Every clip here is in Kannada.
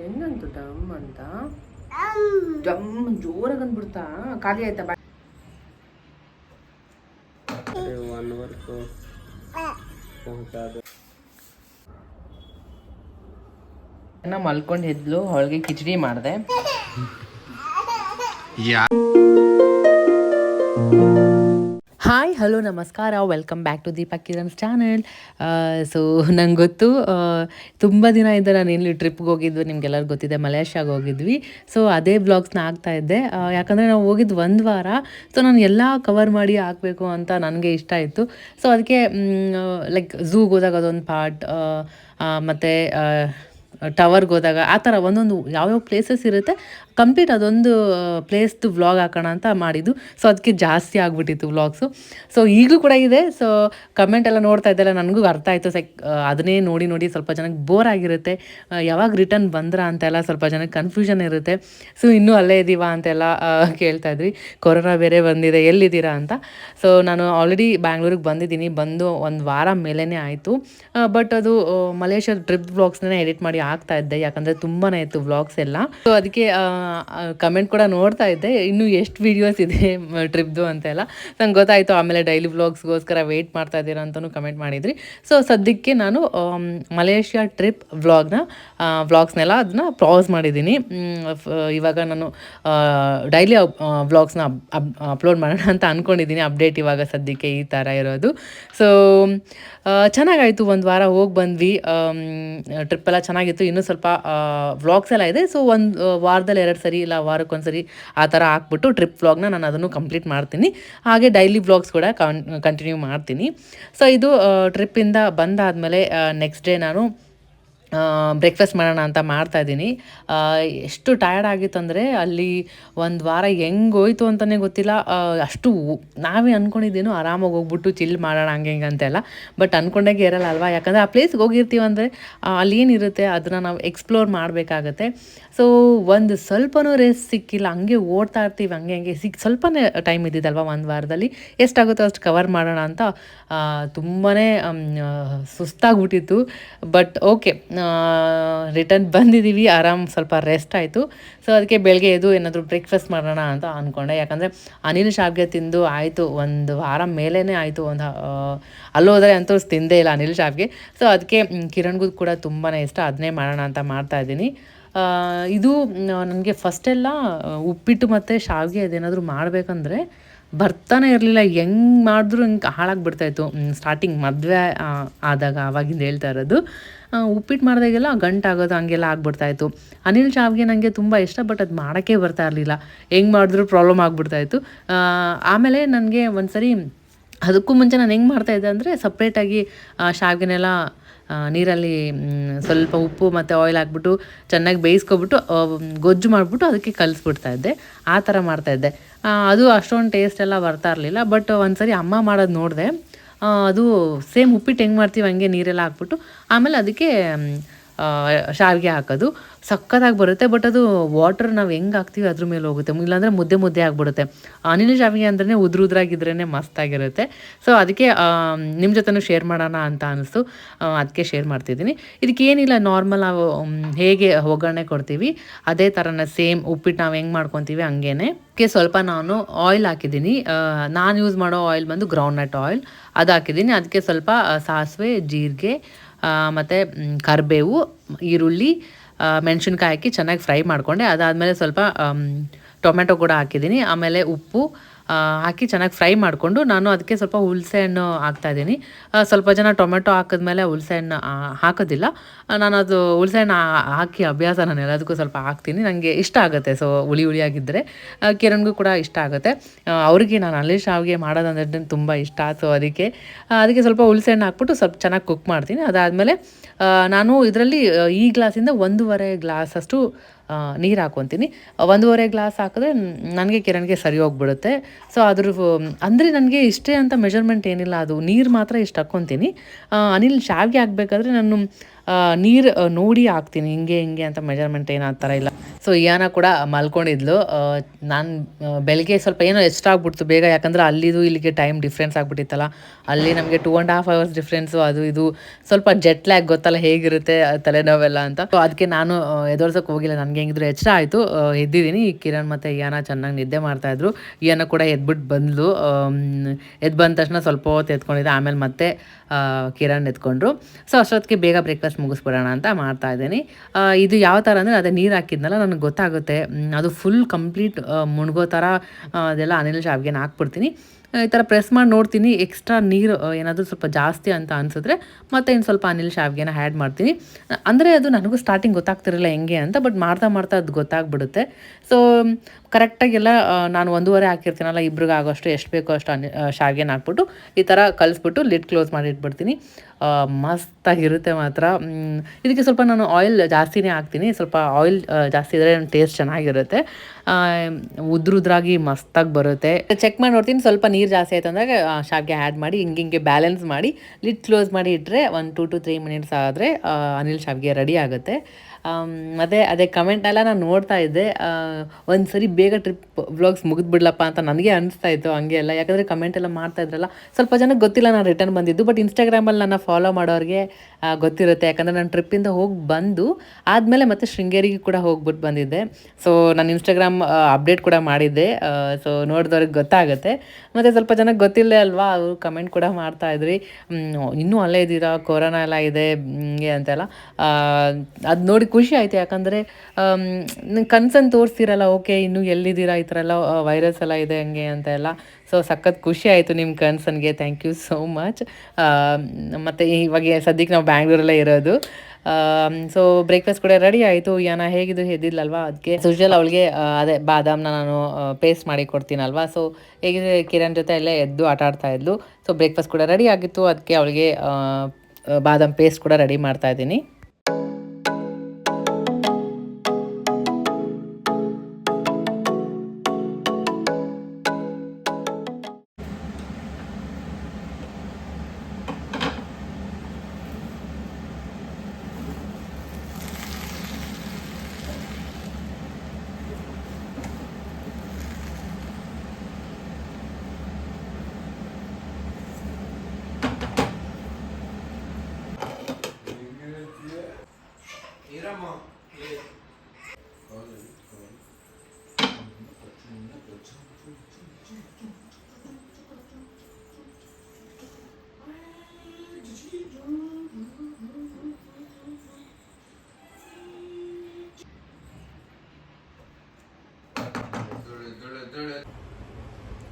ಹೆಂಗಂತು ಡಮ್ ಅಂತ? ಡಮ್ ಜೋರಾಗಿ ಅಂದ್ಬಿಡ್ತಾ. ಖಾಲಿ ಆಯ್ತಾ? ಬಾ ಒನ್ ವರ್ಕ್ ಮಲ್ಕೊಂಡು ಎದ್ಲು ಅವಳಿಗೆ ಕಿಚಡಿ ಮಾಡಿದೆ. ಹಾಯ್ ಹಲೋ ನಮಸ್ಕಾರ. Welcome back to Deepak Kiran's channel so ನಂಗೆ ಗೊತ್ತು ತುಂಬ ದಿನ ಇಂದ ನಾನು ಇಲ್ಲಿ ಟ್ರಿಪ್ಗೆ ಹೋಗಿದ್ವಿ ನಿಮ್ಗೆಲ್ಲರಿಗೂ ಗೊತ್ತಿದೆ ಮಲೇಷ್ಯಾಗೆ ಹೋಗಿದ್ವಿ. ಸೊ ಅದೇ ಬ್ಲಾಗ್ಸ್ನ ಆಗ್ತಾ ಇದ್ದೆ. ಆ, ಯಾಕಂದರೆ ನಾವು ಹೋಗಿದ್ದು ಒಂದು ವಾರ ಸೊ ನಾನು ಎಲ್ಲ ಕವರ್ ಮಾಡಿ ಹಾಕಬೇಕು ಅಂತ ನನಗೆ ಇಷ್ಟ ಇತ್ತು ಸೊ ಅದಕ್ಕೆ ಲೈಕ್ ಝೂಗೆ ಹೋದಾಗ ಅದೊಂದು ಪಾರ್ಟ್ ಮತ್ತು ಟವರ್ಗೆ ಹೋದಾಗ ಆ ಥರ ಒಂದೊಂದು ಯಾವ್ಯಾವ ಪ್ಲೇಸಸ್ ಇರುತ್ತೆ ಕಂಪ್ಲೀಟ್ ಅದೊಂದು ಪ್ಲೇಸ್ದು ವ್ಲಾಗ್ ಹಾಕೋಣ ಅಂತ ಮಾಡಿದ್ದು. ಸೊ ಅದಕ್ಕೆ ಜಾಸ್ತಿ ಆಗಿಬಿಟ್ಟಿತ್ತು ವ್ಲಾಗ್ಸು ಸೊ ಈಗಲೂ ಕೂಡ ಇದೆ. ಸೊ ಕಮೆಂಟ್ ಎಲ್ಲ ನೋಡ್ತಾ ಇದ್ದೆಲ್ಲ ನನಗೂ ಅರ್ಥ ಆಯಿತು. ಸೈಕ್ ಅದನ್ನೇ ನೋಡಿ ನೋಡಿ ಸ್ವಲ್ಪ ಜನಕ್ಕೆ ಬೋರ್ ಆಗಿರುತ್ತೆ. ಯಾವಾಗ ರಿಟರ್ನ್ ಬಂದ್ರ ಅಂತೆಲ್ಲ ಸ್ವಲ್ಪ ಜನಕ್ಕೆ ಕನ್ಫ್ಯೂಷನ್ ಇರುತ್ತೆ. ಸೊ ಇನ್ನೂ ಅಲ್ಲೇ ಇದ್ದೀವಾ ಅಂತೆಲ್ಲ ಕೇಳ್ತಾ ಇದ್ವಿ. ಕೊರೋನಾ ಬೇರೆ ಬಂದಿದೆ, ಎಲ್ಲಿದ್ದೀರಾ ಅಂತ. ಸೊ ನಾನು ಆಲ್ರೆಡಿ ಬ್ಯಾಂಗ್ಳೂರಿಗೆ ಬಂದಿದ್ದೀನಿ. ಬಂದು ಒಂದು ವಾರ ಮೇಲೇ ಆಯಿತು. ಬಟ್ ಅದು ಮಲೇಷ್ಯಾ ಟ್ರಿಪ್ ವ್ಲಾಗ್ಸ್ನೇ ಎಡಿಟ್ ಮಾಡಿ ಆಗ್ತಾ ಇದ್ದೆ. ಯಾಕಂದರೆ ತುಂಬಾ ಇತ್ತು ವ್ಲಾಗ್ಸ್ ಎಲ್ಲ. ಸೊ ಅದಕ್ಕೆ ಕಮೆಂಟ್ ಕೂಡ ನೋಡ್ತಾ ಇದ್ದೆ. ಇನ್ನು ಎಷ್ಟು ವೀಡಿಯೋಸ್ ಇದೆ ಟ್ರಿಪ್ದು ಅಂತೆಲ್ಲ. ನಂಗೆ ಗೊತ್ತಾಯಿತು, ಆಮೇಲೆ ಡೈಲಿ ವ್ಲಾಗ್ಸ್ಗೋಸ್ಕರ ವೆಯ್ಟ್ ಮಾಡ್ತಾ ಇದ್ದೀರಾ ಅಂತಲೂ ಕಮೆಂಟ್ ಮಾಡಿದ್ರಿ. ಸೊ ಸದ್ಯಕ್ಕೆ ನಾನು ಮಲೇಷ್ಯಾ ಟ್ರಿಪ್ ವ್ಲಾಗ್ನ ವ್ಲಾಗ್ಸ್ನೆಲ್ಲ ಅದನ್ನ ಪಾಸ್ ಮಾಡಿದ್ದೀನಿ. ಇವಾಗ ನಾನು ಡೈಲಿ ವ್ಲಾಗ್ಸ್ನ ಅಪ್ಲೋಡ್ ಮಾಡೋಣ ಅಂತ ಅಂದ್ಕೊಂಡಿದ್ದೀನಿ ಅಪ್ಡೇಟ್ ಇವಾಗ ಸದ್ಯಕ್ಕೆ ಈ ಥರ ಇರೋದು. ಸೊ ಚೆನ್ನಾಗಾಯಿತು. ಒಂದು ವಾರ ಹೋಗಿ ಬಂದ್ವಿ. ಟ್ರಿಪ್ ಎಲ್ಲ ಚೆನ್ನಾಗಿತ್ತು. ಇನ್ನೂ ಸ್ವಲ್ಪ ವ್ಲಾಗ್ಸ್ ಎಲ್ಲ ಇದೆ. ಸೊ ಒಂದು ವಾರದಲ್ಲಿ ಎರಡು ಸರಿ ಇಲ್ಲ ವಾರಕ್ಕೊಂದ್ಸರಿ ಆ ಥರ ಹಾಕ್ಬಿಟ್ಟು ಟ್ರಿಪ್ ವ್ಲಾಗ್ನ ನಾನು ಅದನ್ನು ಕಂಪ್ಲೀಟ್ ಮಾಡ್ತೀನಿ. ಹಾಗೆ ಡೈಲಿ ವ್ಲಾಗ್ಸ್ ಕೂಡ ಕಂಟಿನ್ಯೂ ಮಾಡ್ತೀನಿ. ಸೊ ಇದು ಟ್ರಿಪ್ಪಿಂದ ಬಂದಾದಮೇಲೆ ನೆಕ್ಸ್ಟ್ ಡೇ ನಾನು ಬ್ರೇಕ್ಫಾಸ್ಟ್ ಮಾಡೋಣ ಅಂತ ಮಾಡ್ತಾ ಇದ್ದೀನಿ. ಎಷ್ಟು ಟಯರ್ಡ್ ಆಗಿತ್ತು ಅಂದರೆ ಅಲ್ಲಿ ಒಂದು ವಾರ ಹೆಂಗೆ ಹೋಯ್ತು ಅಂತಲೇ ಗೊತ್ತಿಲ್ಲ. ಅಷ್ಟು ನಾವೇ ಅಂದ್ಕೊಂಡಿದ್ದೀನೋ ಆರಾಮಾಗಿ ಹೋಗ್ಬಿಟ್ಟು ಚಿಲ್ ಮಾಡೋಣ, ಹಂಗೆ ಹಿಂಗೆ ಅಂತೆಲ್ಲ. ಬಟ್ ಅಂದ್ಕೊಂಡಾಗೆ ಇರಲ್ಲ ಅಲ್ವಾ? ಯಾಕಂದರೆ ಆ ಪ್ಲೇಸ್ಗೆ ಹೋಗಿರ್ತೀವಿ ಅಂದರೆ ಅಲ್ಲಿ ಏನಿರುತ್ತೆ ಅದನ್ನು ನಾವು ಎಕ್ಸ್ಪ್ಲೋರ್ ಮಾಡಬೇಕಾಗತ್ತೆ. ಸೊ ಒಂದು ಸ್ವಲ್ಪನೂ ರೇಸ್ ಸಿಕ್ಕಿಲ್ಲ. ಹಂಗೆ ಓಡ್ತಾ ಇರ್ತೀವಿ, ಹಂಗೆ ಹಂಗೆ ಸಿಕ್, ಸ್ವಲ್ಪನೇ ಟೈಮ್ ಇದ್ದಿದ್ದಲ್ವ ಒಂದು ವಾರದಲ್ಲಿ? ಎಷ್ಟಾಗುತ್ತೋ ಅಷ್ಟು ಕವರ್ ಮಾಡೋಣ ಅಂತ ತುಂಬಾ ಸುಸ್ತಾಗ್ಬಿಟ್ಟಿತ್ತು. ಬಟ್ ಓಕೆ ರಿಟರ್ನ್ ಬಂದಿದ್ದೀವಿ ಆರಾಮ್ ಸ್ವಲ್ಪ ರೆಸ್ಟ್ ಆಯಿತು. ಸೊ ಅದಕ್ಕೆ ಬೆಳಗ್ಗೆ ಎದ್ದು ಏನಾದರೂ ಬ್ರೇಕ್ಫಾಸ್ಟ್ ಮಾಡೋಣ ಅಂತ ಅಂದ್ಕೊಂಡೆ ಯಾಕಂದರೆ ಅನಿಲ್ ಶಾವ್ಗೆ ತಿಂದು ಆಯಿತು, ಒಂದು ವಾರ ಮೇಲೇ ಆಯಿತು, ಒಂದು ಅಲ್ಲಿ ಹೋದರೆ ಅಂತೂ ತಿಂದೇ ಇಲ್ಲ ಅನಿಲ್ ಶಾವ್ಗೆ. ಸೊ ಅದಕ್ಕೆ ಕಿರಣ್ಗೂ ಕೂಡ ತುಂಬಾ ಇಷ್ಟ ಅದನ್ನೇ ಮಾಡೋಣ ಅಂತ ಮಾಡ್ತಾ ಇದ್ದೀನಿ. ಇದು ನನಗೆ ಫಸ್ಟೆಲ್ಲ ಉಪ್ಪಿಟ್ಟು ಮತ್ತು ಶಾವಿಗೆ ಅದೇನಾದರೂ ಮಾಡಬೇಕಂದ್ರೆ ಬರ್ತಾನೆ ಇರಲಿಲ್ಲ. ಹೆಂಗೆ ಮಾಡಿದ್ರು ಹಿಂಗೆ ಹಾಳಾಗಿಬಿಡ್ತಾಯಿತ್ತು ಸ್ಟಾರ್ಟಿಂಗ್ ಮದುವೆ ಆದಾಗ ಆವಾಗಿಂದ ಹೇಳ್ತಾ ಇರೋದು. ಉಪ್ಪಿಟ್ಟು ಮಾಡಿದಾಗೆಲ್ಲ ಗಂಟಾಗೋದು ಹಂಗೆಲ್ಲ ಆಗ್ಬಿಡ್ತಾಯಿತ್ತು. ಅನಿಲ್ ಶಾವ್ಗೆ ನನಗೆ ತುಂಬ ಇಷ್ಟ ಬಟ್ ಅದು ಮಾಡೋಕ್ಕೆ ಬರ್ತಾ ಇರಲಿಲ್ಲ. ಹೆಂಗೆ ಮಾಡಿದ್ರು ಪ್ರಾಬ್ಲಮ್ ಆಗಿಬಿಡ್ತಾಯಿತ್ತು. ಆಮೇಲೆ ನನಗೆ ಒಂದು ಸರಿ ಅದಕ್ಕೂ ಮುಂಚೆ ನಾನು ಹೆಂಗೆ ಮಾಡ್ತಾಯಿದ್ದೆ ಅಂದರೆ ಸಪ್ರೇಟಾಗಿ ಶಾವಿಗೆನೆಲ್ಲ ನೀರಲ್ಲಿ ಸ್ವಲ್ಪ ಉಪ್ಪು ಮತ್ತು ಆಯಿಲ್ ಹಾಕ್ಬಿಟ್ಟು ಚೆನ್ನಾಗಿ ಬೇಯಿಸ್ಕೊಬಿಟ್ಟು ಗೊಜ್ಜು ಮಾಡಿಬಿಟ್ಟು ಅದಕ್ಕೆ ಕಲಿಸ್ಬಿಡ್ತಾ ಇದ್ದೆ. ಆ ಥರ ಮಾಡ್ತಾಯಿದ್ದೆ ಅದು ಅಷ್ಟೊಂದು ಟೇಸ್ಟ್ ಎಲ್ಲ ಬರ್ತಾ ಇರಲಿಲ್ಲ ಬಟ್ ಒಂದು ಸರಿ ಅಮ್ಮ ಮಾಡೋದು ನೋಡಿದೆ. ಅದು ಸೇಮ್ ಉಪ್ಪಿಟ್ಟು ಹೆಂಗೆ ಮಾಡ್ತೀವಿ ಹಂಗೆ ನೀರೆಲ್ಲ ಹಾಕ್ಬಿಟ್ಟು ಆಮೇಲೆ ಅದಕ್ಕೆ ಶಾವಿಗೆ ಹಾಕೋದು. ಸಖತ್ತಾಗಿ ಬರುತ್ತೆ ಬಟ್ ಅದು ವಾಟರ್ ನಾವು ಹೆಂಗೆ ಹಾಕ್ತೀವಿ ಅದ್ರ ಮೇಲೆ ಹೋಗುತ್ತೆ. ಇಲ್ಲಾಂದರೆ ಮುದ್ದೆ ಮುದ್ದೆ ಆಗಿಬಿಡುತ್ತೆ. ಅನಿಲ ಶಾವಿಗೆ ಅಂದ್ರೆ ಉದ್ರ ಉದ್ರಾಗಿದ್ರೇ ಮಸ್ತಾಗಿರುತ್ತೆ ಸೊ ಅದಕ್ಕೆ ನಿಮ್ಮ ಜೊತೆನೂ ಶೇರ್ ಮಾಡೋಣ ಅಂತ ಅನಿಸ್ತು. ಅದಕ್ಕೆ ಶೇರ್ ಮಾಡ್ತಿದ್ದೀನಿ. ಇದಕ್ಕೆ ಏನಿಲ್ಲ ನಾರ್ಮಲ್ ನಾವು ಹೇಗೆ ಒಗ್ಗರಣೆ ಕೊಡ್ತೀವಿ, ಅದೇ ಥರನೇ ಸೇಮ್ ಉಪ್ಪಿಟ್ಟು ನಾವು ಹೆಂಗೆ ಮಾಡ್ಕೊತೀವಿ ಹಂಗೇನೆ. ಅದಕ್ಕೆ ಸ್ವಲ್ಪ ನಾನು ಆಯಿಲ್ ಹಾಕಿದ್ದೀನಿ. ನಾನು ಯೂಸ್ ಮಾಡೋ ಆಯಿಲ್ ಬಂದು ಗ್ರೌಂಡ್ನಟ್ ಆಯಿಲ್ ಅದು ಹಾಕಿದ್ದೀನಿ. ಅದಕ್ಕೆ ಸ್ವಲ್ಪ ಸಾಸಿವೆ, ಜೀರಿಗೆ ಮತ್ತು ಕರಿಬೇವು, ಈರುಳ್ಳಿ ಮೆಣಸಿನ್ಕಾಯಿ ಹಾಕಿ ಚೆನ್ನಾಗಿ ಫ್ರೈ ಮಾಡಿಕೊಂಡೆ. ಅದಾದಮೇಲೆ ಸ್ವಲ್ಪ ಟೊಮೆಟೊ ಕೂಡ ಹಾಕಿದ್ದೀನಿ. ಆಮೇಲೆ ಉಪ್ಪು ಹಾಕಿ ಚೆನ್ನಾಗಿ ಫ್ರೈ ಮಾಡಿಕೊಂಡು ನಾನು ಅದಕ್ಕೆ ಸ್ವಲ್ಪ ಹುಲ್ಸೆ ಹಣ್ಣು ಹಾಕ್ತಾಯಿದ್ದೀನಿ ಸ್ವಲ್ಪ ಜನ ಟೊಮೆಟೊ ಹಾಕಿದ್ಮೇಲೆ ಹುಲ್ಸೆ ಹಣ್ಣು ಹಾಕೋದಿಲ್ಲ. ನಾನು ಅದು ಹುಲ್ಸೆ ಹಣ್ಣು ಹಾಕಿ ಅಭ್ಯಾಸ ನಾನು ಎಲ್ಲದಕ್ಕೂ ಸ್ವಲ್ಪ ಹಾಕ್ತೀನಿ. ನನಗೆ ಇಷ್ಟ ಆಗುತ್ತೆ, ಸೊ ಹುಳಿ ಹುಳಿಯಾಗಿದ್ದರೆ. ಕಿರಣ್ಗೂ ಕೂಡ ಇಷ್ಟ ಆಗುತ್ತೆ. ಅವ್ರಿಗೆ ನಾನು ಅಲ್ಲಿ ಶಾವಿಗೆ ಮಾಡೋದಂದ್ರೆ ತುಂಬ ಇಷ್ಟ. ಸೊ ಅದಕ್ಕೆ ಅದಕ್ಕೆ ಸ್ವಲ್ಪ ಹುಲ್ಸೆ ಹಣ್ಣು ಹಾಕ್ಬಿಟ್ಟು ಸ್ವಲ್ಪ ಚೆನ್ನಾಗಿ ಕುಕ್ ಮಾಡ್ತೀನಿ. ಅದಾದಮೇಲೆ ನಾನು ಇದರಲ್ಲಿ ಈ ಗ್ಲಾಸಿಂದ ಒಂದೂವರೆ ಗ್ಲಾಸ್ ಅಷ್ಟು ನೀರು ಹಾಕ್ಕೊತೀನಿ ಒಂದೂವರೆ ಗ್ಲಾಸ್ ಹಾಕಿದ್ರೆ ನನಗೆ ಕಿರಣ್ಗೆ ಸರಿ ಹೋಗ್ಬಿಡುತ್ತೆ. ಸೊ ಅದ್ರ ಅಂದರೆ ನನಗೆ ಇಷ್ಟೇ ಅಂತ ಮೆಜರ್ಮೆಂಟ್ ಏನಿಲ್ಲ. ಅದು ನೀರು ಮಾತ್ರ ಇಷ್ಟು ಹಾಕ್ಕೊತೀನಿ ಅನಿಲ್ ಶಾವಿಗೆ ಹಾಕಬೇಕಾದ್ರೆ ನಾನು ನೀರು ನೋಡಿ ಹಾಕ್ತೀನಿ. ಹಿಂಗೆ ಹಿಂಗೆ ಅಂತ ಮೆಜರ್ಮೆಂಟ್ ಏನು ಆ ಥರ ಇಲ್ಲ. ಸೊ ಇಯಾನ ಕೂಡ ಮಲ್ಕೊಂಡಿದ್ಲು. ನಾನು ಬೆಳಗ್ಗೆ ಸ್ವಲ್ಪ ಏನೋ ಎಷ್ಟಾಗ್ಬಿಡ್ತು ಬೇಗ. ಯಾಕಂದ್ರೆ ಅಲ್ಲಿದು ಇಲ್ಲಿಗೆ ಟೈಮ್ ಡಿಫ್ರೆನ್ಸ್ ಆಗ್ಬಿಟ್ಟಿತ್ತಲ್ಲ. ಅಲ್ಲಿ ನಮಗೆ two and half hours difference ಅದು ಇದು. ಸ್ವಲ್ಪ ಜೆಟ್ ಲ್ಯಾಗ್ ಗೊತ್ತಲ್ಲ ಹೇಗಿರುತ್ತೆ ತಲೆನೋವೆಲ್ಲ ಅಂತ. ಸೊ ಅದಕ್ಕೆ ನಾನು ಎದುರ್ಸೋಕೆ ಹೋಗಿಲ್ಲ. ನನಗೆ ಹೆಂಗಿದ್ರು ಎಚ್ಚರ ಆಯಿತು. ಎದ್ದಿದ್ದೀನಿ. ಈ ಕಿರಣ್ ಮತ್ತು ಇಯಾನ ಚೆನ್ನಾಗಿ ನಿದ್ದೆ ಮಾಡ್ತಾಯಿದ್ರು ಇಯಾನ ಕೂಡ ಎದ್ಬಿಟ್ಟು ಬಂದ್ಲು. ಎದ್ದು ಬಂದ ತಕ್ಷಣ ಸ್ವಲ್ಪ ಹೊತ್ತು ಎತ್ಕೊಂಡಿದ್ದೆ. ಆಮೇಲೆ ಮತ್ತೆ ಕಿರಣ್ ಎತ್ಕೊಂಡ್ರು. ಸೊ ಅಷ್ಟೊತ್ತಿಗೆ ಬೇಗ ಬ್ರೇಕ್ಫಾಸ್ಟ್ ಮುಗಿಸ್ಬಿಡೋಣ ಅಂತ ಮಾಡ್ತಾ ಇದ್ದೀನಿ. ಇದು ಯಾವ ಥರ ಅಂದರೆ ಅದೇ ನೀರು ಹಾಕಿದ್ನಲ್ಲ, ನನಗೆ ಗೊತ್ತಾಗುತ್ತೆ. ಅದು ಫುಲ್ ಕಂಪ್ಲೀಟ್ ಮುಣ್ಗೋ ಥರ ಅದೆಲ್ಲ ಅನಿಲ್ ಶಾವ್ಗೆನ ಹಾಕ್ಬಿಡ್ತೀನಿ ಈ ಥರ ಪ್ರೆಸ್ ಮಾಡಿ ನೋಡ್ತೀನಿ ಎಕ್ಸ್ಟ್ರಾ ನೀರು ಏನಾದರೂ ಸ್ವಲ್ಪ ಜಾಸ್ತಿ ಅಂತ ಅನಿಸಿದ್ರೆ ಮತ್ತೆ ಇನ್ನು ಸ್ವಲ್ಪ ಅನಿಲ್ ಶಾವಿಗೆನ ಆ್ಯಡ್ ಮಾಡ್ತೀನಿ. ಅಂದರೆ ಅದು ನನಗೂ ಸ್ಟಾರ್ಟಿಂಗ್ ಗೊತ್ತಾಗ್ತಿರಲಿಲ್ಲ ಹೆಂಗೆ ಅಂತ ಬಟ್ ಮಾಡ್ತಾ ಮಾಡ್ತಾ ಅದು ಗೊತ್ತಾಗ್ಬಿಡುತ್ತೆ. ಸೊ ಕರೆಕ್ಟಾಗೆಲ್ಲ ನಾನು ಒಂದೂವರೆ ಹಾಕಿರ್ತೀನಲ್ಲ ಇಬ್ರಿಗೆ ಆಗೋಷ್ಟು ಎಷ್ಟು ಬೇಕೋ ಅಷ್ಟು ಅನಿ ಶಾವ್ಗೆನ ಹಾಕ್ಬಿಟ್ಟು ಈ ಥರ ಕಲಿಸ್ಬಿಟ್ಟು ಲಿಡ್ ಕ್ಲೋಸ್ ಮಾಡಿ ಇಟ್ಬಿಡ್ತೀನಿ. ಆ, ಮಸ್ತಾಗಿರುತ್ತೆ ಮಾತ್ರ. ಇದಕ್ಕೆ ಸ್ವಲ್ಪ ನಾನು ಆಯಿಲ್ ಜಾಸ್ತಿನೇ ಹಾಕ್ತೀನಿ. ಸ್ವಲ್ಪ ಆಯಿಲ್ ಜಾಸ್ತಿ ಇದ್ದರೆ ಟೇಸ್ಟ್ ಚೆನ್ನಾಗಿರುತ್ತೆ. ಉದ್ರುದ್ರಾಗಿ ಮಸ್ತಾಗಿ ಬರುತ್ತೆ. ಚೆಕ್ ಮಾಡಿ ನೋಡ್ತೀನಿ ಸ್ವಲ್ಪ ನೀರು ಜಾಸ್ತಿ ಆಯಿತು ಅಂದಾಗ ಶಾವಿಗೆ ಆ್ಯಡ್ ಮಾಡಿ, ಹಿಂಗೆ ಹಿಂಗೆ ಬ್ಯಾಲೆನ್ಸ್ ಮಾಡಿ ಲಿಡ್ ಕ್ಲೋಸ್ ಮಾಡಿ ಇಟ್ಟರೆ ಒಂದು ಟು ಟು ತ್ರೀ ಮಿನಿಟ್ಸ್ ಆದರೆ ಅನಿಲ್ ಶಾವಿಗೆ ರೆಡಿ ಆಗುತ್ತೆ. ಮತ್ತೆ ಅದೇ ಕಮೆಂಟ್ ಎಲ್ಲ ನಾನು ನೋಡ್ತಾ ಇದ್ದೆ. ಒಂದು ಸರಿ ಬೇಗ ಟ್ರಿಪ್ ವ್ಲಾಗ್ಸ್ ಮುಗಿದ್ಬಿಡ್ಲಪ್ಪ ಅಂತ ನನಗೆ ಅನಿಸ್ತಾ ಇತ್ತು ಹಂಗೆ ಎಲ್ಲ. ಯಾಕಂದರೆ ಕಮೆಂಟ್ ಎಲ್ಲ ಮಾಡ್ತಾ ಇದ್ರಲ್ಲ, ಸ್ವಲ್ಪ ಜನಕ್ಕೆ ಗೊತ್ತಿಲ್ಲ ನಾನು ರಿಟರ್ನ್ ಬಂದಿದ್ದು ಬಟ್ ಇನ್ಸ್ಟಾಗ್ರಾಮಲ್ಲಿ ನನ್ನ ಫಾಲೋ ಮಾಡೋರಿಗೆ ಗೊತ್ತಿರುತ್ತೆ. ಯಾಕಂದರೆ ನಾನು ಟ್ರಿಪ್ಪಿಂದ ಹೋಗಿ ಬಂದು, ಆದಮೇಲೆ ಮತ್ತೆ ಶೃಂಗೇರಿಗೆ ಕೂಡ ಹೋಗ್ಬಿಟ್ಟು ಬಂದಿದ್ದೆ. ಸೊ ನಾನು ಇನ್ಸ್ಟಾಗ್ರಾಮ್ ಅಪ್ಡೇಟ್ ಕೂಡ ಮಾಡಿದ್ದೆ. ಸೊ ನೋಡಿದವ್ರಿಗೆ ಗೊತ್ತಾಗುತ್ತೆ. ಮತ್ತು ಸ್ವಲ್ಪ ಜನಕ್ಕೆ ಗೊತ್ತಿಲ್ಲ ಅಲ್ವಾ, ಅವರು ಕಮೆಂಟ್ ಕೂಡ ಮಾಡ್ತಾ ಇದ್ರಿ. ಇನ್ನೂ ಅಲ್ಲೇ ಇದ್ದೀರಾ? ಕೊರೋನಾ ಎಲ್ಲ ಇದೆ ಹಿಂಗೆ ಅಂತೆಲ್ಲ. ಅದು ನೋಡಿ ಖುಷಿ ಆಯಿತು. ಯಾಕಂದರೆ ಕನ್ಸನ್ ತೋರಿಸ್ತೀರಲ್ಲ, ಓಕೆ, ಇನ್ನೂ ಎಲ್ಲಿದ್ದೀರಾ? ಈ ಥರ ಎಲ್ಲ ವೈರಸ್ ಎಲ್ಲ ಇದೆ ಹಂಗೆ ಅಂತ ಎಲ್ಲ. ಸೊ ಸಖತ್ ಖುಷಿ ಆಯಿತು ನಿಮ್ಮ ಕನ್ಸನ್ಗೆ. ಥ್ಯಾಂಕ್ ಯು ಸೋ ಮಚ್ ಮತ್ತು ಇವಾಗ ಸದ್ಯಕ್ಕೆ ನಾವು ಬ್ಯಾಂಗ್ಳೂರಲ್ಲೇ ಇರೋದು. ಸೊ ಬ್ರೇಕ್ಫಾಸ್ಟ್ ಕೂಡ ರೆಡಿ ಆಯಿತು. ಯಾನ ಹೇಗಿದ್ದು ಎದ್ದಿದ್ಲಲ್ವಾ ಅದಕ್ಕೆ ಸುಜಲ್ ಅವಳಿಗೆ ಅದೇ ಬಾದಾಮ್ನ ನಾನು ಪೇಸ್ಟ್ ಮಾಡಿ ಕೊಡ್ತೀನಲ್ವಾ? ಸೊ ಹೇಗಿದೆ ಕಿರಣ್ ಜೊತೆ ಅಲ್ಲೇ ಎದ್ದು ಆಟ ಆಡ್ತಾ ಇದ್ಲು. ಸೊ ಬ್ರೇಕ್ಫಾಸ್ಟ್ ಕೂಡ ರೆಡಿ ಆಗಿತ್ತು. ಅದಕ್ಕೆ ಅವಳಿಗೆ ಬಾದಾಮ್ ಪೇಸ್ಟ್ ಕೂಡ ರೆಡಿ ಮಾಡ್ತಾ ಇದ್ದೀನಿ.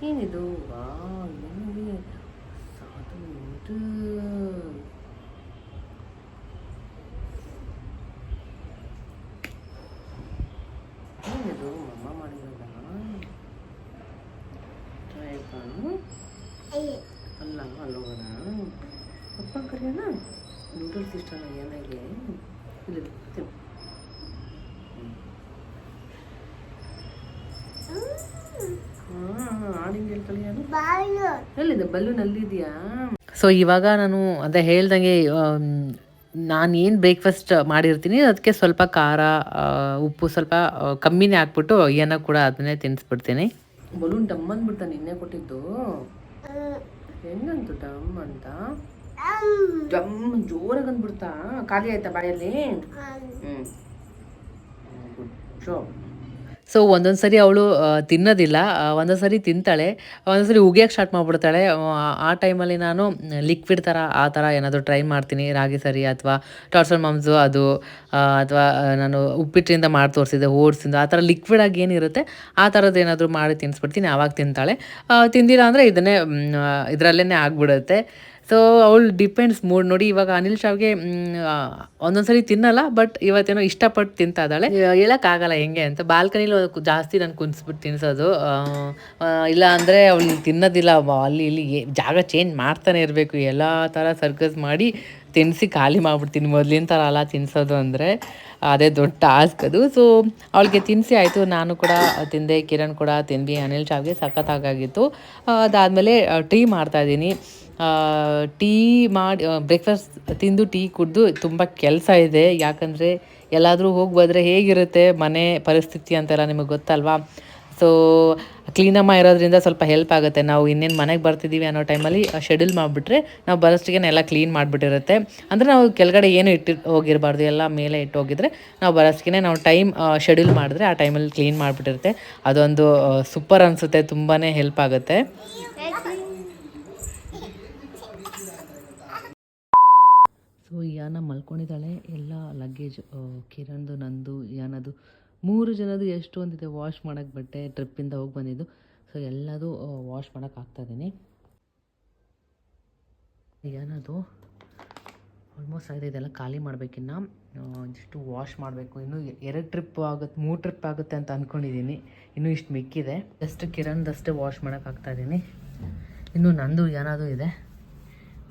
ಏನಿದು ಏನಿದೆ ಎಲ್ಲಿದೆ ಬಲೂನ್ ಅಲ್ಲಿದೆಯಾ ಸೊ ಇವಾಗ ನಾನು ಅದೇ ಹೇಳ್ದಂಗೆ ನಾನು ಏನು ಬ್ರೇಕ್ಫಾಸ್ಟ್ ಮಾಡಿರ್ತೀನಿ ಅದಕ್ಕೆ ಸ್ವಲ್ಪ ಖಾರ ಉಪ್ಪು ಸ್ವಲ್ಪ ಕಮ್ಮಿನೇ ಹಾಕ್ಬಿಟ್ಟು ಏನ ಕೂಡ ಅದನ್ನೇ ತಿನ್ನಿಸ್ಬಿಡ್ತೀನಿ ಬಲೂನ್ ಡಮ್ ಅಂದ್ಬಿಡ್ತಾನೆ ನಿನ್ನೆ ಕೊಟ್ಟಿದ್ದು. ಹೆಂಗಂತು ಡಮ್ ಅಂತ? ಡಮ್ ಜೋರಾಗಿ ಅಂದ್ಬಿಡ್ತಾ? ಖಾಲಿ ಆಯ್ತಾ ಬಾಯಲ್ಲಿ? ಹ್ಞೂ ಗುಡ್ ಜಾಬ್ ಸೊ ಒಂದೊಂದು ಸರಿ ಅವಳು ತಿನ್ನೋದಿಲ್ಲ. ಒಂದೊಂದು ಸರಿ ತಿಂತಾಳೆ. ಒಂದೊಂದು ಸರಿ ಉಗಿಯೋಕೆ ಸ್ಟಾರ್ಟ್ ಮಾಡಿಬಿಡ್ತಾಳೆ. ಆ ಟೈಮಲ್ಲಿ ನಾನು ಲಿಕ್ವಿಡ್ ಥರ ಆ ಥರ ಏನಾದರೂ ಟ್ರೈ ಮಾಡ್ತೀನಿ. ರಾಗಿ ಸರಿ ಅಥವಾ ಟಾರ್ಸಲ್ ಮಾಮ್ಸು ಅದು ಅಥವಾ ನಾನು ಉಪ್ಪಿಟ್ಟಿನಿಂದ ಮಾಡಿ ತೋರಿಸಿದ್ದೆ ಓಟ್ಸಿಂದ ಆ ಥರ ಲಿಕ್ವಿಡ್ ಆಗಿ ಏನಿರುತ್ತೆ, ಆ ಥರದ್ದು ಏನಾದರೂ ಮಾಡಿ ತಿನ್ನಿಸ್ಬಿಡ್ತೀನಿ ಆವಾಗ ತಿಂತಾಳೆ. ತಿಂದಿಲ್ಲ ಅಂದರೆ ಇದನ್ನೇ ಇದರಲ್ಲೇ ಆಗ್ಬಿಡುತ್ತೆ. ಸೊ ಅವಳು ಡಿಪೆಂಡ್ಸ್ ಮೂಡ್ ನೋಡಿ ಇವಾಗ ಅನಿಲ್ ಶಾವ್ಗೆ ಒಂದೊಂದ್ಸರಿ ತಿನ್ನಲ್ಲ ಬಟ್ ಇವತ್ತೇನೋ ಇಷ್ಟಪಟ್ಟು ತಿಂತಾ ಇದ್ದಾಳೆ. ಹೇಳೋಕ್ಕಾಗಲ್ಲ ಹೆಂಗೆ ಅಂತ. ಬಾಲ್ಕನಿಲಿ ಜಾಸ್ತಿ ನಾನು ಕುಂದಿಸ್ಬಿಟ್ಟು ಆ, ಇಲ್ಲ ಅಂದರೆ ಅವಳು ತಿನ್ನೋದಿಲ್ಲ. ಅಲ್ಲಿ ಇಲ್ಲಿ ಜಾಗ ಚೇಂಜ್ ಮಾಡ್ತಾನೆ ಇರಬೇಕು. ಎಲ್ಲ ಥರ ಸರ್ಕಸ್ ಮಾಡಿ ತಿನ್ನಿಸಿ ಖಾಲಿ ಮಾಡ್ಬಿಡ್ತೀನಿ. ಮೊದಲಿನ ಥರ ಅಲ್ಲ ತಿನ್ನಿಸೋದು ಅಂದರೆ. ಅದೇ ದೊಡ್ಡ ಟಾಸ್ಕ್ ಅದು. ಸೊ ಅವಳಿಗೆ ತಿನ್ನಿಸಿ ಆಯಿತು. ನಾನು ಕೂಡ ತಿಂದೆ, ಕಿರಣ್ ಕೂಡ ತಿನ್ಬಿ ಅನಿಲ್ ಚಾವ್ಗೆ ಸಖತ್ತಾಗಿತ್ತು ಅದಾದಮೇಲೆ ಟೀ ಮಾಡ್ತಾಯಿದ್ದೀನಿ ಟೀ ಮಾಡಿ ಬ್ರೇಕ್ಫಾಸ್ಟ್ ತಿಂದು ಟೀ ಕುಡಿದು ತುಂಬ ಕೆಲಸ ಇದೆ. ಯಾಕಂದರೆ ಎಲ್ಲಾದರೂ ಹೋಗಿ ಬಂದರೆ ಹೇಗಿರುತ್ತೆ ಮನೆ ಪರಿಸ್ಥಿತಿ ಅಂತೆಲ್ಲ ನಿಮಗೆ ಗೊತ್ತಲ್ವಾ? ಸೊ ಕ್ಲೀನಮ್ಮ ಇರೋದ್ರಿಂದ ಸ್ವಲ್ಪ ಹೆಲ್ಪ್ ಆಗುತ್ತೆ. ನಾವು ಇನ್ನೇನು ಮನೆಗೆ ಬರ್ತಿದ್ದೀವಿ ಅನ್ನೋ ಟೈಮಲ್ಲಿ ಶೆಡ್ಯೂಲ್ ಮಾಡಿಬಿಟ್ರೆ ನಾವು ಬರೋಷ್ಟಿಗೆ ಎಲ್ಲ ಕ್ಲೀನ್ ಮಾಡಿಬಿಟ್ಟಿರುತ್ತೆ. ಅಂದರೆ ನಾವು ಕೆಳಗಡೆ ಏನು ಇಟ್ಟು ಹೋಗಿರಬಾರ್ದು, ಎಲ್ಲ ಮೇಲೆ ಇಟ್ಟು ಹೋಗಿದ್ರೆ ನಾವು ಬರೋಷ್ಟಿಗೆ ನಾವು ಟೈಮ್ ಶೆಡ್ಯೂಲ್ ಮಾಡಿದ್ರೆ ಆ ಟೈಮಲ್ಲಿ ಕ್ಲೀನ್ ಮಾಡಿಬಿಟ್ಟಿರುತ್ತೆ. ಅದೊಂದು ಸೂಪರ್ ಅನಿಸುತ್ತೆ ತುಂಬಾ ಹೆಲ್ಪ್ ಆಗುತ್ತೆ. ಸೊ ಯಾನ ಮಲ್ಕೊಂಡಿದ್ದಾಳೆ. ಎಲ್ಲ ಲಗೇಜ್ ಕಿರಣ್ದು, ನಂದು ಯಾನದು ಮೂರು ಜನದ್ದು ಎಷ್ಟು ಒಂದಿದೆ ವಾಶ್ ಮಾಡೋಕ್ಕೆ ಬಟ್ಟೆ ಟ್ರಿಪ್ಪಿಂದ ಹೋಗಿ ಬಂದಿದ್ದು. ಸೊ ಎಲ್ಲದೂ ವಾಶ್ ಮಾಡೋಕ್ಕೆ ಹಾಕ್ತಾಯಿದ್ದೀನಿ ಏನದು? ಆಲ್ಮೋಸ್ಟ್ ಆಗಿದೆ ಇದೆಲ್ಲ ಖಾಲಿ ಮಾಡಬೇಕಿನ್ನ ಇಷ್ಟು ವಾಶ್ ಮಾಡಬೇಕು. ಇನ್ನೂ ಎರಡು ಟ್ರಿಪ್ ಆಗುತ್ತೆ ಮೂರು ಟ್ರಿಪ್ ಆಗುತ್ತೆ ಅಂತ ಅಂದ್ಕೊಂಡಿದ್ದೀನಿ ಇನ್ನೂ ಇಷ್ಟು ಮಿಕ್ಕಿದೆ. ಜಸ್ಟ್ ಕಿರಣ್ದಷ್ಟೇ ವಾಶ್ ಮಾಡೋಕ್ಕೆ ಇದ್ದೀನಿ ಇನ್ನು ನಂದು ಏನಾದರೂ ಇದೆ?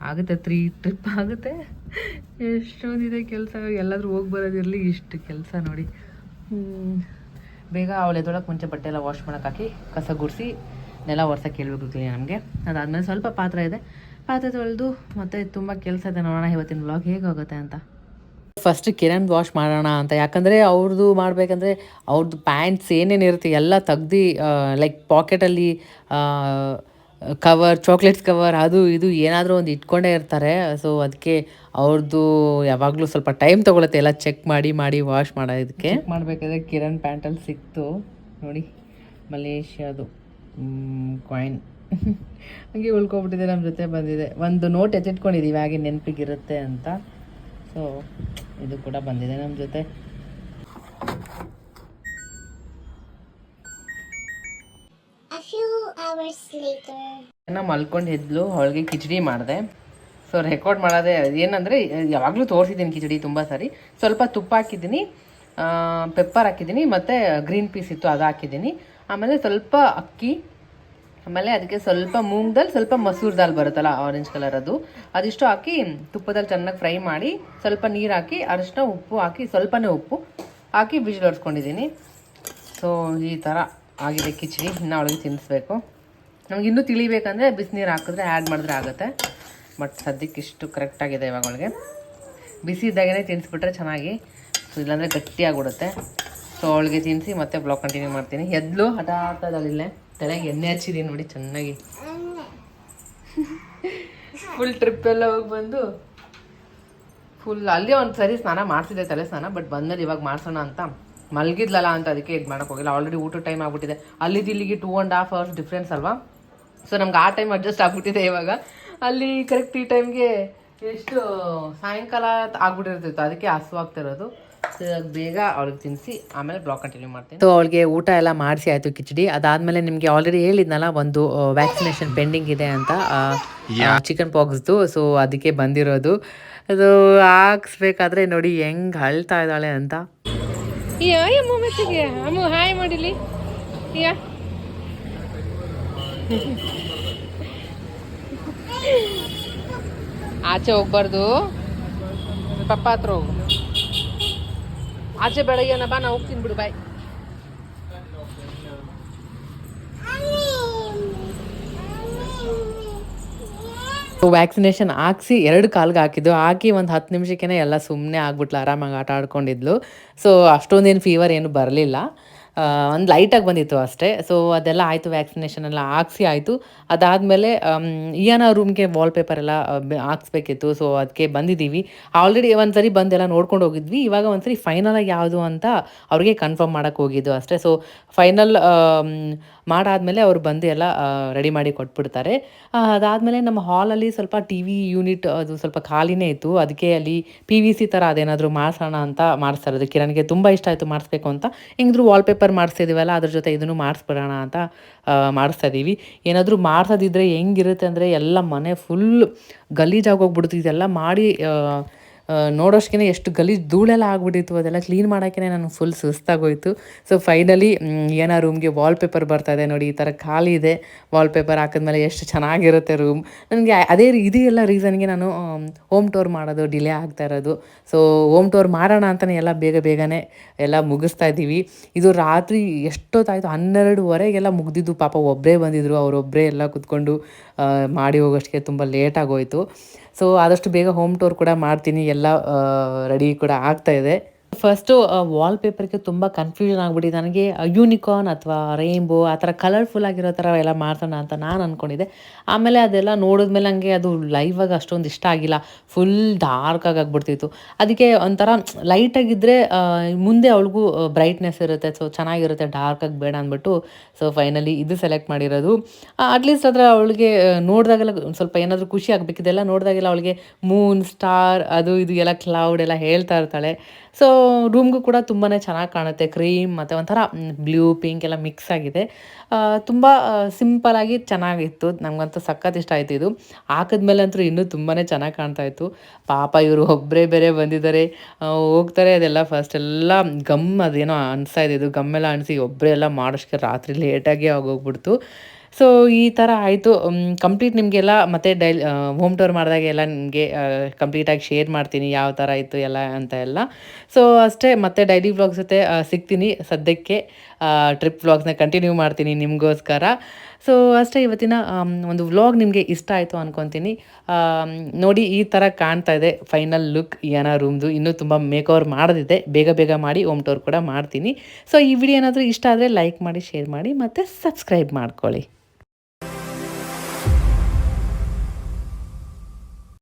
ಆಗುತ್ತೆ ತ್ರೀ ಟ್ರಿಪ್ ಆಗುತ್ತೆ. ಎಷ್ಟೊಂದಿದೆ ಕೆಲಸ. ಎಲ್ಲಾದರೂ ಹೋಗಿ ಬರೋದಿರಲಿ, ಇಷ್ಟು ಕೆಲಸ ನೋಡಿ. ಬೇಗ ಅವಳು ಎದೊಳಕ್ಕೆ ಮುಂಚೆ ಬಟ್ಟೆ ಎಲ್ಲ ವಾಶ್ ಮಾಡೋಕೆ ಹಾಕಿ ಕಸ ಗುಡಿಸಿ ನೆಲ ಒರ್ಸಕ್ಕೆ ಹೇಳ್ಬೇಕು ಕ್ಲೀನ್ ನಮಗೆ. ಅದಾದಮೇಲೆ ಸ್ವಲ್ಪ ಪಾತ್ರೆ ಇದೆ. ಪಾತ್ರೆ ತೊಳೆದು ಮತ್ತೆ ತುಂಬ ಕೆಲಸ ಇದೆ ನೋಡೋಣ ಇವತ್ತಿನ ವ್ಲಾಗ್ ಹೇಗಾಗುತ್ತೆ ಅಂತ. ಫಸ್ಟ್ ಕಿರಣ್ ವಾಶ್ ಮಾಡೋಣ ಅಂತ. ಯಾಕಂದರೆ ಅವ್ರದ್ದು ಮಾಡಬೇಕಂದ್ರೆ ಅವ್ರದ್ದು ಪ್ಯಾಂಟ್ಸ್ ಏನೇನು ಇರುತ್ತೆ ಎಲ್ಲ ತೆಗ್ದು ಲೈಕ್ ಪಾಕೆಟಲ್ಲಿ ಕವರ್ ಚಾಕ್ಲೇಟ್ಸ್ ಕವರ್ ಅದು ಇದು ಏನಾದರೂ ಒಂದು ಇಟ್ಕೊಂಡೇ ಇರ್ತಾರೆ. ಸೊ ಅದಕ್ಕೆ ಅವ್ರದ್ದು ಯಾವಾಗಲೂ ಸ್ವಲ್ಪ ಟೈಮ್ ತೊಗೊಳುತ್ತೆ ಎಲ್ಲ ಚೆಕ್ ಮಾಡಿ ಮಾಡಿ ವಾಶ್ ಮಾಡೋದಕ್ಕೆ. ಮಾಡಬೇಕಾದ್ರೆ ಕಿರಣ್ ಪ್ಯಾಂಟಲ್ಲಿ ಸಿಕ್ತು. ನೋಡಿ, ಮಲೇಷ್ಯಾದು ಕಾಯಿನ್ ಹಂಗೆ ಉಳ್ಕೊಬಿಟ್ಟಿದೆ ನಮ್ಮ ಜೊತೆ ಬಂದಿದೆ. ಒಂದು ನೋಟ್ ಎತ್ತಿಟ್ಕೊಂಡಿದ್ದೀವಿ ಹಾಗೆ ನೆನಪಿಗಿರುತ್ತೆ ಅಂತ. ಸೊ ಇದು ಕೂಡ ಬಂದಿದೆ ನಮ್ಮ ಜೊತೆ. A few hours later. ನಾ ಮಲ್ಕೊಂಡು ಎದ್ಲು ಅವಳಿಗೆ ಕಿಚಡಿ ಮಾಡಿದೆ. ಸೊ ರೆಕಾರ್ಡ್ ಮಾಡೋದೆ ಏನಂದರೆ, ಯಾವಾಗಲೂ ತೋರಿಸಿದ್ದೀನಿ ಕಿಚಡಿ ತುಂಬ ಸರಿ. ಸ್ವಲ್ಪ ತುಪ್ಪ ಹಾಕಿದ್ದೀನಿ ಪೆಪ್ಪರ್ ಹಾಕಿದ್ದೀನಿ, ಮತ್ತು ಗ್ರೀನ್ ಪೀಸ್ ಇತ್ತು, ಅದು ಹಾಕಿದ್ದೀನಿ. ಆಮೇಲೆ ಸ್ವಲ್ಪ ಅಕ್ಕಿ, ಆಮೇಲೆ ಅದಕ್ಕೆ ಸ್ವಲ್ಪ ಮೂಂಗ್ ದಾಲ್, ಸ್ವಲ್ಪ ಮಸೂರ್ ದಾಲ್ ಬರುತ್ತಲ್ಲ ಆರೆಂಜ್ ಕಲರ್ ಅದು. ಅದಿಷ್ಟು ಹಾಕಿ, ತುಪ್ಪದಲ್ಲಿ ಚೆನ್ನಾಗಿ ಫ್ರೈ ಮಾಡಿ, ಸ್ವಲ್ಪ ನೀರು ಹಾಕಿ ಅರಿಶಿನ ಉಪ್ಪು ಹಾಕಿ, ಸ್ವಲ್ಪನೇ ಉಪ್ಪು ಹಾಕಿ ಬಿಸಿಲು ಹೊಡ್ಸ್ಕೊಂಡಿದ್ದೀನಿ ಸೊ ಈ ಥರ ಆಗಿದೆ ಕಿಚಡಿ, ಇನ್ನು ಅವಳಿಗೆ ತಿನ್ನಿಸ್ಬೇಕು ನಮ್ಗೆ ಇನ್ನೂ ತಿಳಿಬೇಕಂದ್ರೆ ಬಿಸಿನೀರು ಹಾಕಿದ್ರೆ ಆ್ಯಡ್ ಮಾಡಿದ್ರೆ ಆಗುತ್ತೆ. ಬಟ್ ಸದ್ಯಕ್ಕೆ ಇಷ್ಟು ಕರೆಕ್ಟಾಗಿದೆ ಇವಾಗ ಅವಳಿಗೆ. ಬಿಸಿ ಇದ್ದಾಗೇ ತಿನ್ನಿಸ್ಬಿಟ್ರೆ ಚೆನ್ನಾಗಿ ಸೊ ಇಲ್ಲಾಂದರೆ ಗಟ್ಟಿಯಾಗ್ಬಿಡುತ್ತೆ. ಸೊ ಅವಳಿಗೆ ತಿನ್ನಿಸಿ ಮತ್ತೆ ಬ್ಲಾಗ್ ಕಂಟಿನ್ಯೂ ಮಾಡ್ತೀನಿ. ಎದ್ಲು ಹಠ ಆಡ್ತಾ ಇದ್ದಾಳೆ ಇಲ್ಲೇ ತಲೆಗೆ ಎಣ್ಣೆ ಹಚ್ಚಿದ್ದೀನಿ ನೋಡಿ, ಚೆನ್ನಾಗಿ. ಫುಲ್ ಟ್ರಿಪ್ ಎಲ್ಲ ಹೋಗಿ ಬಂದು ಫುಲ್ ಅಲ್ಲಿ ಒಂದು ಸರಿ ಸ್ನಾನ ಮಾಡಿಸಿದೆ ತಲೆ ಸ್ನಾನ ಬಟ್ ಬಂದಲ್ಲಿ ಇವಾಗ ಮಾಡಿಸೋಣ ಅಂತ. ಮಲಗಿದ್ಲಲ್ಲ ಅಂತ ಅದಕ್ಕೆ ಇದು ಮಾಡೋಕೆ ಹೋಗಿಲ್ಲ. ಆಲ್ರೆಡಿ ಊಟ ಟೈಮ್ ಆಗ್ಬಿಟ್ಟಿದೆ. ಅಲ್ಲಿದ್ದು ಇಲ್ಲಿಗೆ two and half hours difference ಅಲ್ವಾ? ಸೊ ನಮ್ಗೆ ಆ ಟೈಮ್ ಅಡ್ಜಸ್ಟ್ ಆಗ್ಬಿಟ್ಟಿದೆ ಇವಾಗ. ಅಲ್ಲಿ ಕರೆಕ್ಟ್ ಈ ಟೈಮ್ಗೆ ಎಷ್ಟು ಸಾಯಂಕಾಲ ಆಗ್ಬಿಟ್ಟಿರ್ತಿತ್ತು. ಅದಕ್ಕೆ ಹಸುವಾಗ್ತಿರೋದು ಬೇಗ ಅವ್ಳಿಗೆ ತಿನ್ನಿಸಿ ಆಮೇಲೆ ಬ್ಲಾಗ್ ಕಂಟಿನ್ಯೂ ಮಾಡ್ತೀನಿ. ಸೊ ಅವಳಿಗೆ ಊಟ ಎಲ್ಲ ಮಾಡಿಸಿ ಆಯಿತು ಕಿಚಡಿ. ಅದಾದಮೇಲೆ ನಿಮಗೆ ಆಲ್ರೆಡಿ ಹೇಳಿದ್ನಲ್ಲ ಒಂದು ವ್ಯಾಕ್ಸಿನೇಷನ್ ಪೆಂಡಿಂಗ್ ಇದೆ ಅಂತ ಚಿಕನ್ ಪಾಕ್ಸ್ದು ಸೊ ಅದಕ್ಕೆ ಬಂದಿರೋದು. ಅದು ಹಾಕ್ಸ್ಬೇಕಾದ್ರೆ ನೋಡಿ ಹೆಂಗೆ ಅಳ್ತಾ ಇದ್ದಾಳೆ ಅಂತ. ಯಾ ಅಮ್ಮ ಮೆತ್ತಿಗೆ, ಅಮ್ಮ ಹಾಯ್ ಮಾಡಿಲಿ. ಯಾ ಆಚೆ ಹೋಗ್ಬಾರ್ದು. ಪಪ್ಪ ಹತ್ರ ಹೋಗು. ಆಚೆ ಬೆಳಗ್ಗೆನ ಬಾ ನಾ ಹೋಗ್ತೀನಿ ಬಿಡು ಬಾಯ್ ವ್ಯಾಕ್ಸಿನೇಷನ್ ಹಾಕ್ಸಿ ಎರಡು ಕಾಲ್ಗೆ ಹಾಕಿದ್ದು. ಹಾಕಿ ಒಂದು ಹತ್ತು ನಿಮಿಷಕ್ಕೇನೆ ಎಲ್ಲ ಸುಮ್ಮನೆ ಆಗ್ಬಿಟ್ಲು, ಆರಾಮಾಗಿ ಆಟ ಆಡ್ಕೊಂಡಿದ್ಲು. ಸೊ ಅಷ್ಟೊಂದೇನು ಫೀವರ್ ಏನು ಬರಲಿಲ್ಲ. ಒಂದು ಲೈಟಾಗಿ ಬಂದಿತ್ತು ಅಷ್ಟೇ. ಸೊ ಅದೆಲ್ಲ ಆಯಿತು ವ್ಯಾಕ್ಸಿನೇಷನ್ ಎಲ್ಲ ಹಾಕ್ಸಿ ಆಯಿತು. ಅದಾದಮೇಲೆ ಈಯನ ರೂಮ್ಗೆ ವಾಲ್ಪೇಪರ್ ಎಲ್ಲ ಹಾಕ್ಸ್ಬೇಕಿತ್ತು. ಸೊ ಅದಕ್ಕೆ ಬಂದಿದ್ದೀವಿ. ಆಲ್ರೆಡಿ ಒಂದು ಸರಿ ಬಂದೆಲ್ಲ ನೋಡ್ಕೊಂಡು ಹೋಗಿದ್ವಿ. ಇವಾಗ ಒಂದು ಸರಿ ಆಗಿ ಯಾವುದು ಅಂತ ಅವ್ರಿಗೆ ಕನ್ಫರ್ಮ್ ಮಾಡೋಕ್ಕೆ ಹೋಗಿದ್ದು ಅಷ್ಟೇ. ಸೊ ಫೈನಲ್ ಮಾಡಾದಮೇಲೆ ಅವ್ರು ಬಂದು ಎಲ್ಲ ರೆಡಿ ಮಾಡಿ ಕೊಟ್ಬಿಡ್ತಾರೆ. ಅದಾದ್ಮೇಲೆ ನಮ್ಮ ಹಾಲಲ್ಲಿ ಸ್ವಲ್ಪ ಟಿ ವಿ ಯೂನಿಟ್ ಅದು ಸ್ವಲ್ಪ ಖಾಲಿನೇ ಇತ್ತು. ಅದಕ್ಕೆ ಅಲ್ಲಿ ಪಿ ವಿ ಸಿ ಥರ ಅದೇನಾದರೂ ಮಾಡಿಸೋಣ ಅಂತ ಮಾಡಿಸ್ತಾರೆ. ಅದು ಕಿರಣ್ಗೆ ತುಂಬ ಇಷ್ಟ ಆಯಿತು, ಮಾಡಿಸ್ಬೇಕು ಅಂತ. ಹೆಂಗಿದ್ರು ವಾಲ್ಪೇಪರ್ ಮಾಡಿಸ್ತಿದ್ದೀವಲ್ಲ ಅದ್ರ ಜೊತೆ ಇದನ್ನು ಮಾಡಿಸ್ಬಿಡೋಣ ಅಂತ ಮಾಡಿಸ್ತಾ ಇದ್ದೀವಿ ಏನಾದರೂ ಮಾಡ್ಸೋದಿದ್ರೆ ಹೆಂಗಿರುತ್ತೆ ಅಂದರೆ ಎಲ್ಲ ಮನೆ ಫುಲ್ ಗಲೀಜಾಗಿ ಹೋಗ್ಬಿಡ್ತು ಇದೆಲ್ಲ ಮಾಡಿ ನೋಡೋಷ್ಗೆ ಎಷ್ಟು ಗಲೀಜು ಧೂಳೆಲ್ಲ ಆಗ್ಬಿಟ್ಟಿತ್ತು, ಅದೆಲ್ಲ ಕ್ಲೀನ್ ಮಾಡೋಕ್ಕೆ ನನಗೆ ಫುಲ್ ಸುಸ್ತಾಗೋಯಿತು. ಸೊ ಫೈನಲಿ ಏನೋ ರೂಮ್ಗೆ ವಾಲ್ಪೇಪರ್ ಬರ್ತಾ ಇದೆ ನೋಡಿ, ಈ ಥರ ಖಾಲಿ ಇದೆ ವಾಲ್ಪೇಪರ್ ಹಾಕಿದ್ಮೇಲೆ ಎಷ್ಟು ಚೆನ್ನಾಗಿರುತ್ತೆ ರೂಮ್ ನನಗೆ ಅದೇ ಇದು ಎಲ್ಲ ರೀಸನ್ಗೆ ನಾನು ಹೋಮ್ ಟೂರ್ ಮಾಡೋದು ಡಿಲೇ ಆಗ್ತಾ ಇರೋದು. ಸೊ ಹೋಮ್ ಟೂರ್ ಮಾಡೋಣ ಅಂತಲೇ ಎಲ್ಲ ಬೇಗ ಬೇಗನೆ ಎಲ್ಲ ಮುಗಿಸ್ತಾ ಇದ್ದೀವಿ. ಇದು ರಾತ್ರಿ ಎಷ್ಟೊತ್ತಾಯಿತು? ಹನ್ನೆರಡುವರೆಗೆಲ್ಲ ಮುಗ್ದಿದ್ದು ಪಾಪ ಒಬ್ಬರೇ ಬಂದಿದ್ದರು ಅವರೊಬ್ಬರೇ ಎಲ್ಲ ಕುತ್ಕೊಂಡು. ಮಾಡಿ ಹೋಗೋಷ್ಟಕ್ಕೆ ತುಂಬ ಲೇಟಾಗೋಯಿತು ಸೊ ಆದಷ್ಟು ಬೇಗ ಹೋಮ್ ಟೂರ್ ಕೂಡ ಮಾಡ್ತೀನಿ. ಎಲ್ಲ ರೆಡಿ ಕೂಡ ಆಗ್ತಾ ಇದೆ. ಫಸ್ಟು ವಾಲ್ಪೇಪರ್ಗೆ ತುಂಬ ಕನ್ಫ್ಯೂಷನ್ ಆಗ್ಬಿಟ್ಟಿದೆ. ನನಗೆ ಯೂನಿಕಾರ್ನ್ ಅಥವಾ ರೈನ್ಬೋ ಆ ಥರ ಕಲರ್ಫುಲ್ ಆಗಿರೋ ಥರ ಎಲ್ಲ ಮಾಡ್ತಾನ ಅಂತ ನಾನು ಅಂದ್ಕೊಂಡಿದ್ದೆ ಆಮೇಲೆ ಅದೆಲ್ಲ ನೋಡಿದ್ಮೇಲೆ ನನಗೆ ಅದು ಲೈವಾಗಿ ಅಷ್ಟೊಂದು ಇಷ್ಟ ಆಗಿಲ್ಲ. ಫುಲ್ ಡಾರ್ಕಾಗಿ ಆಗ್ಬಿಡ್ತಿತ್ತು. ಅದಕ್ಕೆ ಒಂಥರ ಲೈಟಾಗಿದ್ದರೆ ಮುಂದೆ ಅವಳಿಗೂ ಬ್ರೈಟ್ನೆಸ್ ಇರುತ್ತೆ. ಸೊ ಚೆನ್ನಾಗಿರುತ್ತೆ. ಡಾರ್ಕಾಗಿ ಬೇಡ ಅಂದ್ಬಿಟ್ಟು ಸೊ ಫೈನಲಿ ಇದು ಸೆಲೆಕ್ಟ್ ಮಾಡಿರೋದು. ಅಟ್ಲೀಸ್ಟ್ ಅದರ ಅವಳಿಗೆ ನೋಡಿದಾಗೆಲ್ಲ ಸ್ವಲ್ಪ ಏನಾದರೂ ಖುಷಿ ಆಗಬೇಕಿದೆಲ್ಲ ನೋಡಿದಾಗೆಲ್ಲ ಅವಳಿಗೆ ಮೂನ್ ಸ್ಟಾರ್ ಅದು, ಇದು ಎಲ್ಲ ಕ್ಲೌಡ್ ಎಲ್ಲ ಹೇಳ್ತಾ ಇರ್ತಾಳೆ. ಸೊ ರೂಮ್ಗೂ ಕೂಡ ತುಂಬಾ ಚೆನ್ನಾಗಿ ಕಾಣುತ್ತೆ. ಕ್ರೀಮ್ ಮತ್ತು ಒಂಥರ ಬ್ಲೂ ಪಿಂಕ್ ಎಲ್ಲ ಮಿಕ್ಸ್ ಆಗಿದೆ. ತುಂಬ ಸಿಂಪಲಾಗಿ ಚೆನ್ನಾಗಿತ್ತು. ನಮಗಂತೂ ಸಖತ್ ಇಷ್ಟ ಆಯಿತು ಇದು. ಹಾಕಿದ್ಮೇಲೆ ಅಂತೂ ಇನ್ನೂ ತುಂಬಾ ಚೆನ್ನಾಗಿ ಕಾಣ್ತಾ ಇತ್ತು. ಪಾಪ ಇವರು ಒಬ್ಬರೇ ಬೇರೆ ಬಂದಿದ್ದಾರೆ. ಹೋಗ್ತಾರೆ ಅದೆಲ್ಲ ಫಸ್ಟ್ ಎಲ್ಲ ಗಮ್ ಅದೇನೋ ಅನಿಸ್ತಾ ಇದೆ. ಇದು ಗಮ್ಮೆಲ್ಲ ಅನಿಸಿ ಒಬ್ಬರೇ ಎಲ್ಲ ಮಾಡೋಷ್ಟಕ್ಕೆ ರಾತ್ರಿ ಲೇಟಾಗಿ ಆಗೋಗ್ಬಿಡ್ತು. ಸೊ ಈ ಥರ ಆಯಿತು. ಕಂಪ್ಲೀಟ್ ನಿಮಗೆಲ್ಲ ಮತ್ತೆ ಡೈಲ್ ಹೋಮ್ ಟೂರ್ ಮಾಡಿದಾಗ ಎಲ್ಲ ನಿಮಗೆ ಕಂಪ್ಲೀಟಾಗಿ ಶೇರ್ ಮಾಡ್ತೀನಿ ಯಾವ ಥರ ಆಯಿತು ಎಲ್ಲ ಅಂತ ಎಲ್ಲ. ಸೊ ಅಷ್ಟೇ ಮತ್ತೆ ಡೈಲಿ ವ್ಲಾಗ್ಸ್ ಜೊತೆ ಸಿಗ್ತೀನಿ ಸದ್ಯಕ್ಕೆ. ಟ್ರಿಪ್ ವ್ಲಾಗ್ಸ್ನ ಕಂಟಿನ್ಯೂ ಮಾಡ್ತೀನಿ ನಿಮಗೋಸ್ಕರ. ಸೊ ಅಷ್ಟೇ ಇವತ್ತಿನ ಒಂದು ವ್ಲಾಗ್ ನಿಮಗೆ ಇಷ್ಟ ಆಯಿತು ಅನ್ಕೊತೀನಿ. ನೋಡಿ ಈ ಥರ ಕಾಣ್ತಾ ಇದೆ ಫೈನಲ್ ಲುಕ್ ಏನ ರೂಮ್ದು ಇನ್ನೂ ತುಂಬ ಮೇಕ್ ಓವರ್ ಮಾಡೋದಿದೆ. ಬೇಗ ಬೇಗ ಮಾಡಿ ಹೋಮ್ ಟೂರ್ ಕೂಡ ಮಾಡ್ತೀನಿ. ಸೊ ಈ ವಿಡಿಯೋ ಏನಾದರೂ ಇಷ್ಟ ಆದರೆ ಲೈಕ್ ಮಾಡಿ ಶೇರ್ ಮಾಡಿ ಮತ್ತು ಸಬ್ಸ್ಕ್ರೈಬ್ ಮಾಡ್ಕೊಳ್ಳಿ.